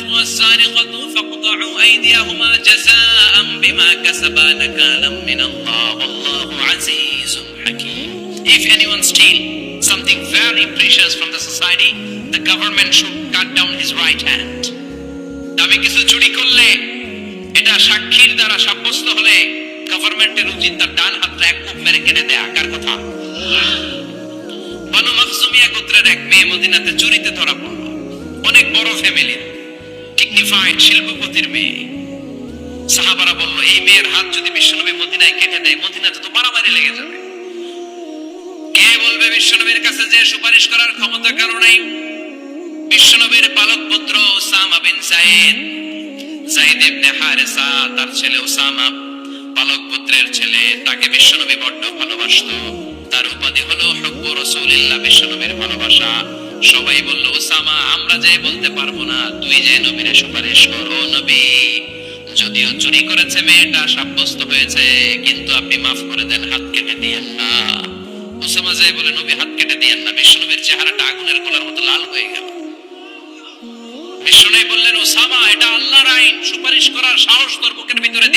والسارقة فاقطعوا أيديهما جزاء بما كسبا نكالا من الله والله عزيز حكيم If anyone steal something very precious from the society, the government should cut down his right hand. দামি কিছু চুরি করলে এটা সাক্ষীর দ্বারা সাব্যস্ত হলে গভর্নমেন্টের উচিত তার ডান হাতটা এক কোপ মেরে কেটে দেয়া কার কথা বানু মাকসুমিয়া গোত্রের এক মেয়ে মদিনাতে চুরিতে ধরা পড়লো অনেক বড় ফ্যামিলির ডিগনিফাইড শিল্পপতির মেয়ে। সাহাবারা বলল, এই মেয়ের হাত যদি বিশ্বনবী মদিনায় কেটে দেয়, মদিনাতে তো মারামারি লেগে যাবে। কে বলবে বিশ্বনবীর কাছে যে সুপারিশ করার ক্ষমতা কারও নাই? বিশ্বনবীর পালক পুত্র Osama bin Said Zaid ibn Haritha, তার ছেলে ওসামা, পালক পুত্রের ছেলে, তাকে বিশ্বনবী বড্ড ভালোবাসতো। তার উপাধি হলো হব্বু রাসূলিল্লাহ বিশ্বনবীর ভালোবাসা। সবাই বলল, ওসামা, আমরা যে বলতে পারব না, তুই যে নবীরে সুপারিশ করো, নবী। যদিও চুরি করেছে মেয়েটা, সাব্যস্ত হয়েছে, কিন্তু আপনি মাফ করে দেন, হাত কেটে দিয়েন না। ওসামা যাই বলে, নবী, হাত কেটে দিয়েন না। বিশ্বনবীর চেহারাটা আগুনের গোলার মতো লাল হয়ে গেল। বিষ্ণু বললেন, ওসামা, এটা আল্লাহর আইন। সুপারিশ করার সাহস তোর বুকের ভিতরে